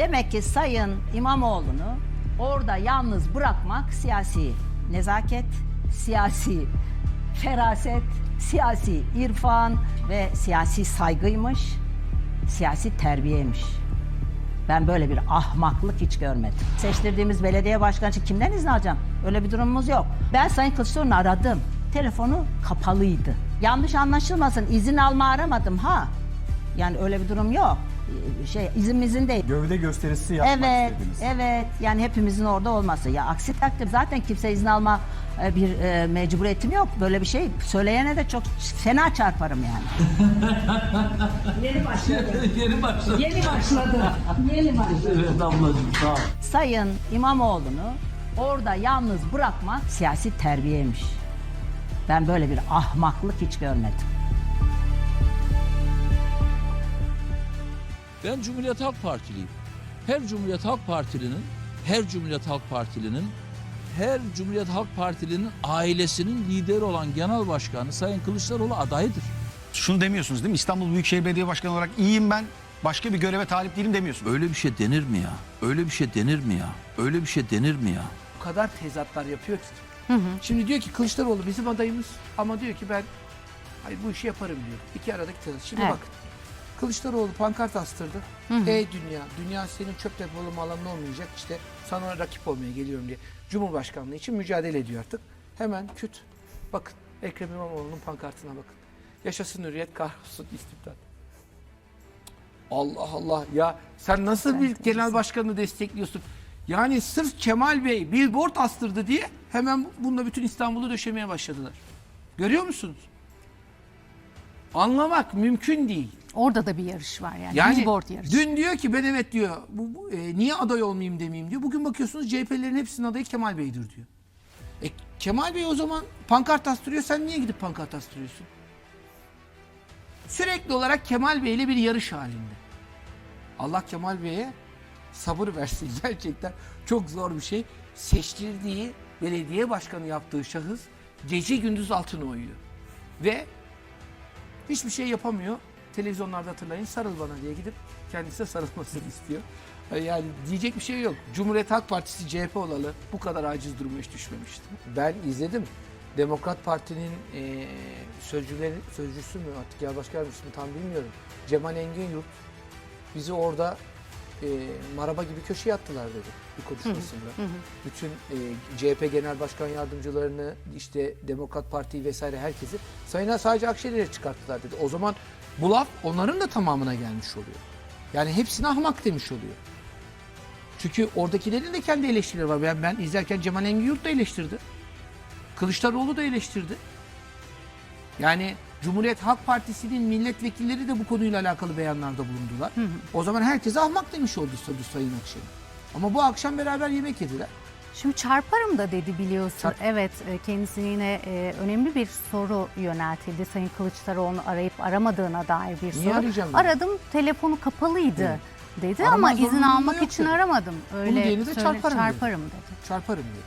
Demek ki Sayın İmamoğlu'nu orada yalnız bırakmak siyasi nezaket, siyasi feraset, siyasi irfan ve siyasi saygıymış, siyasi terbiyeymiş. Ben böyle bir ahmaklık hiç görmedim. Seçtirdiğimiz belediye başkanı için kimden izin alacağım? Öyle bir durumumuz yok. Ben Sayın Kılıçdaroğlu'nu aradım. Telefonu kapalıydı. Yanlış anlaşılmasın izin alma aramadım ha. Yani öyle bir durum yok. Şey izin değil. Gövde gösterisi yapmak Evet, istediniz. evet. Yani hepimizin orada olması. Ya aksi takdirde zaten kimse izin alma e, bir e, mecburiyetim yok. Böyle bir şey söyleyene de çok fena çarparım yani. Yeni başladı. Yeni başladı. Yeni başladı. Yeni başladı. Evet ablacığım sağ ol. Sayın İmamoğlu'nu orada yalnız bırakmak siyasi terbiyeymiş. Ben böyle bir ahmaklık hiç görmedim. Ben Cumhuriyet Halk Partiliyim. Her Cumhuriyet Halk Partilinin, her Cumhuriyet Halk Partilinin, her Cumhuriyet Halk Partilinin ailesinin lideri olan Genel Başkanı Sayın Kılıçdaroğlu adayıdır. Şunu demiyorsunuz değil mi? İstanbul Büyükşehir Belediye Başkanı olarak iyiyim ben. Başka bir göreve talip değilim demiyorsunuz. Öyle bir şey denir mi ya? Öyle bir şey denir mi ya? Öyle bir şey denir mi ya? o kadar tezatlar yapıyor ki. Şimdi diyor ki Kılıçdaroğlu bizim adayımız ama diyor ki ben hayır bu işi yaparım diyor. İki aradaki tezat. Şimdi Evet. bakın. Kılıçdaroğlu pankart astırdı. Ey dünya, dünya senin çöp depolama alanın olmayacak. İşte sana rakip olmaya geliyorum diye. Cumhurbaşkanlığı için mücadele ediyor artık. Hemen küt. Bakın Ekrem İmamoğlu'nun pankartına bakın. Yaşasın hürriyet, kahrolsun istibdat. Allah Allah ya sen nasıl bir genel başkanı destekliyorsun? Yani sırf Kemal Bey billboard astırdı diye hemen bununla bütün İstanbul'u döşemeye başladılar. Görüyor musunuz? Anlamak mümkün değil. Orada da bir yarış var yani. Yani Billboard yarışı. dün diyor ki ben evet diyor. Bu, bu, e, niye aday olmayayım demeyeyim diyor. Bugün bakıyorsunuz CHP'lerin hepsinin adayı Kemal Bey'dir diyor. E, Kemal Bey o zaman pankart astırıyor. Sen niye gidip pankart astırıyorsun? Sürekli olarak Kemal Bey ile bir yarış halinde. Allah Kemal Bey'e sabır versin gerçekten. Çok zor bir şey. Seçtirdiği belediye başkanı yaptığı şahıs gece gündüz altına uyuyor. Ve hiçbir şey yapamıyor. Televizyonlarda hatırlayın sarıl bana diye gidip kendisine sarılmasını istiyor. Yani diyecek bir şey yok. Cumhuriyet Halk Partisi CHP olalı bu kadar aciz duruma hiç düşmemişti. Ben izledim. Demokrat Parti'nin eee sözcüleri, sözcüsü mü artık ya başka yardımcısı mı tam bilmiyorum. Cemal Engin Yurt bizi orada eee maraba gibi köşeye attılar dedi bir konuşmasında. Bütün eee, CHP Genel Başkan Yardımcılarını işte Demokrat Parti'yi vesaire herkesi Sayın sadece Akşener'e çıkarttılar dedi. O zaman bu laf onların da tamamına gelmiş oluyor. Yani hepsine ahmak demiş oluyor. Çünkü oradakilerin de kendi eleştirileri var. Ben, ben izlerken Cemal Engin da eleştirdi. Kılıçdaroğlu da eleştirdi. Yani Cumhuriyet Halk Partisi'nin milletvekilleri de bu konuyla alakalı beyanlarda bulundular. O zaman herkese ahmak demiş oldu Sayın Akşener. Ama bu akşam beraber yemek yediler. Şimdi çarparım da dedi biliyorsun. Çarp- Evet e, kendisine yine e, önemli bir soru yöneltildi. Sayın Kılıçdaroğlu'nu arayıp aramadığına dair bir Niye soru. dedi. Aradım telefonu kapalıydı Evet. dedi Arama ama izin almak yok için dedi. aramadım. Öyle diyeni de söyle- çarparım dedi. çarparım dedi. Çarparım diyor.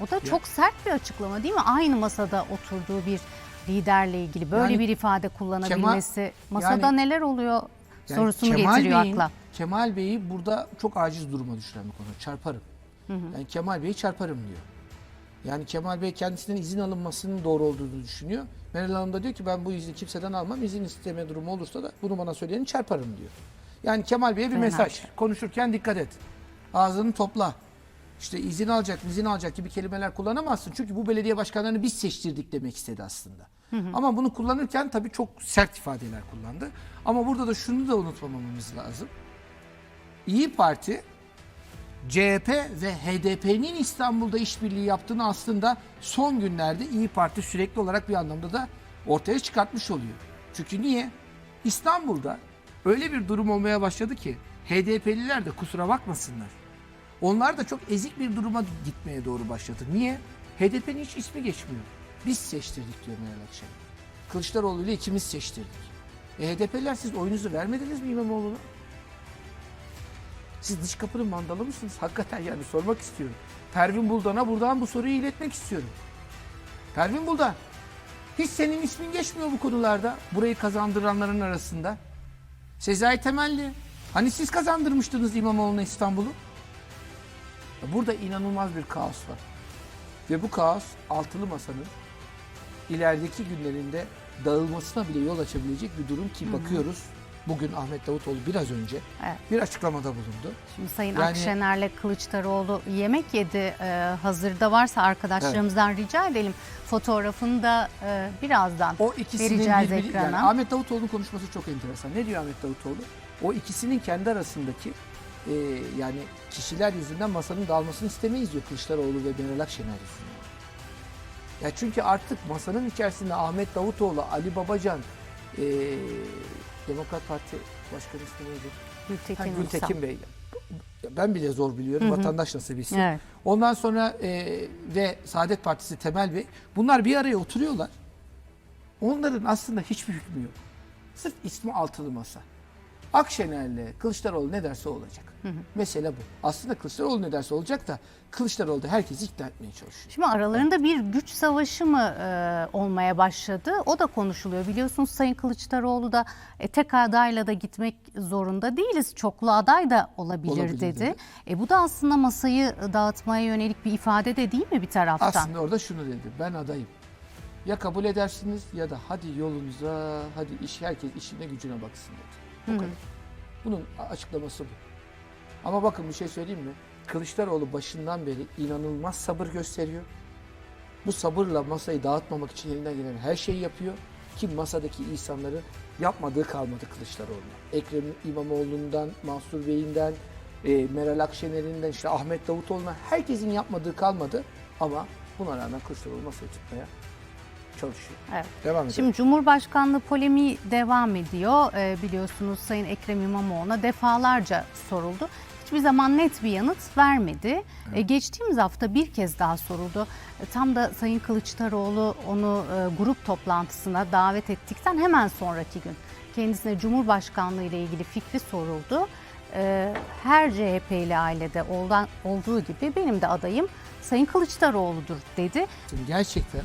O da çok sert bir açıklama değil mi? Aynı masada oturduğu bir liderle ilgili böyle Yani bir ifade kullanabilmesi masada yani- neler oluyor Yani sorusunu Kemal getiriyor Bey'in- akla. Kemal Bey'i burada çok aciz duruma düşüren bir konu. Çarparım. Yani Kemal Bey'i çarparım diyor. Yani Kemal Bey kendisinden izin alınmasının doğru olduğunu düşünüyor. Meral Hanım da diyor ki ben bu izni kimseden almam. İzin isteme durumu olursa da bunu bana söyleyeni çarparım diyor. Yani Kemal Bey'e bir Fena mesaj. şey. Konuşurken dikkat et. Ağzını topla. İşte izin alacak, izin alacak gibi kelimeler kullanamazsın. Çünkü bu belediye başkanlarını biz seçtirdik demek istedi aslında. Ama bunu kullanırken tabii çok sert ifadeler kullandı. Ama burada da şunu da unutmamamız lazım. İyi Parti CHP ve HDP'nin İstanbul'da işbirliği yaptığını aslında son günlerde İyi Parti sürekli olarak bir anlamda da ortaya çıkartmış oluyor. Çünkü niye? İstanbul'da öyle bir durum olmaya başladı ki HDP'liler de kusura bakmasınlar. Onlar da çok ezik bir duruma gitmeye doğru başladı. Niye? HDP'nin hiç ismi geçmiyor. Biz seçtirdik diyor Meral Akşener. Kılıçdaroğlu ile ikimiz seçtirdik. E HDP'liler siz oyunuzu vermediniz mi İmamoğlu'na? Siz dış kapının mandalı mısınız? Hakikaten yani sormak istiyorum. Pervin Buldan'a buradan bu soruyu iletmek istiyorum. Pervin Buldan, hiç senin ismin geçmiyor bu konularda. Burayı kazandıranların arasında. Sezai Temelli, Hani siz kazandırmıştınız İmamoğlu'na İstanbul'u? Burada inanılmaz bir kaos var. Ve bu kaos altılı masanın ilerideki günlerinde dağılmasına bile yol açabilecek bir durum ki bakıyoruz. Bugün Ahmet Davutoğlu biraz önce Evet. bir açıklamada bulundu. Şimdi Sayın Yani- Akşener'le Kılıçdaroğlu yemek yedi. Ee, hazırda varsa arkadaşlarımızdan rica edelim. Fotoğrafını da e, birazdan O ikisinin vereceğiz birbiri, ekrana. yani Ahmet Davutoğlu'nun konuşması çok enteresan. Ne diyor Ahmet Davutoğlu? O ikisinin kendi arasındaki e, yani kişiler yüzünden masanın dağılmasını istemeyiz diyor Kılıçdaroğlu ve Meral Akşener yüzünden. Ya çünkü artık masanın içerisinde Ahmet Davutoğlu, Ali Babacan, e, Demokrat Parti Başkanı ismi neydi? Gültekin, Ha. Gültekin Bey. Ben bile zor biliyorum. Vatandaş nasıl bilsin. Evet. Ondan sonra e, ve Saadet Partisi Temel Bey. Bunlar bir araya oturuyorlar. Onların aslında hiçbir hükmü yok. Sırf ismi altılı masa. Akşener'le Kılıçdaroğlu ne derse olacak. Mesele bu. Aslında Kılıçdaroğlu ne derse olacak da Kılıçdaroğlu da herkesi ikna etmeye çalışıyor. Şimdi aralarında bir güç savaşı mı e, olmaya başladı? O da konuşuluyor. Biliyorsunuz Sayın Kılıçdaroğlu da e, tek adayla da gitmek zorunda değiliz. Çoklu aday da olabilir, Olabilir dedi. dedi. E, bu da aslında masayı dağıtmaya yönelik bir ifade de değil mi bir taraftan? Aslında orada şunu dedi. Ben adayım. Ya kabul edersiniz ya da hadi yolunuza, hadi iş herkes işine gücüne baksın dedi. O kadar. Bunun açıklaması bu. Ama bakın bir şey söyleyeyim mi? Kılıçdaroğlu başından beri inanılmaz sabır gösteriyor. Bu sabırla masayı dağıtmamak için elinden gelen her şeyi yapıyor. Ki masadaki insanların yapmadığı kalmadı Kılıçdaroğlu'na. Ekrem İmamoğlu'ndan, Mansur Bey'inden, e, Meral Akşener'inden, işte Ahmet Davutoğlu'na herkesin yapmadığı kalmadı. Ama buna rağmen Kılıçdaroğlu masayı tutmaya çalışıyor. Evet. Devam edelim. Şimdi Cumhurbaşkanlığı polemiği devam ediyor. Ee, biliyorsunuz Sayın Ekrem İmamoğlu'na defalarca soruldu. Hiçbir zaman net bir yanıt vermedi. Ee, geçtiğimiz hafta bir kez daha soruldu. Ee, tam da Sayın Kılıçdaroğlu onu e, grup toplantısına davet ettikten hemen sonraki gün kendisine Cumhurbaşkanlığı ile ilgili fikri soruldu. Ee, her CHP'li ailede olan, olduğu gibi benim de adayım Sayın Kılıçdaroğlu'dur dedi. Gerçekten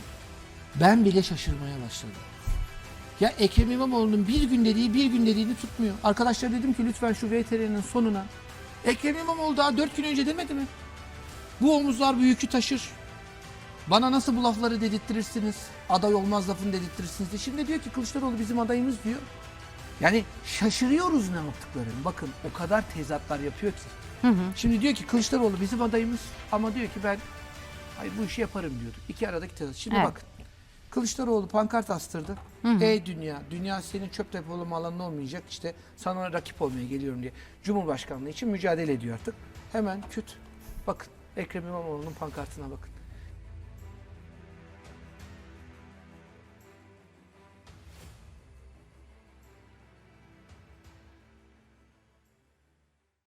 ben bile şaşırmaya başladım. Ya Ekrem İmamoğlu'nun bir gün dediği bir gün dediğini tutmuyor. Arkadaşlar dedim ki lütfen şu VTR'nin sonuna. Ekrem İmamoğlu daha dört gün önce demedi mi? Bu omuzlar bu yükü taşır. Bana nasıl bu lafları dedirttirirsiniz? Aday olmaz lafını dedirttirirsiniz diye. Şimdi diyor ki Kılıçdaroğlu bizim adayımız diyor. Yani şaşırıyoruz ne yaptıklarını. Bakın o kadar tezatlar yapıyor ki. Şimdi diyor ki Kılıçdaroğlu bizim adayımız ama diyor ki ben hayır bu işi yaparım diyordu. İki aradaki tezat. Şimdi Evet. bakın. Kılıçdaroğlu pankart astırdı. Ey dünya, dünya senin çöp depolama alanın olmayacak. İşte sana rakip olmaya geliyorum diye. Cumhurbaşkanlığı için mücadele ediyor artık. Hemen küt. Bakın Ekrem İmamoğlu'nun pankartına bakın.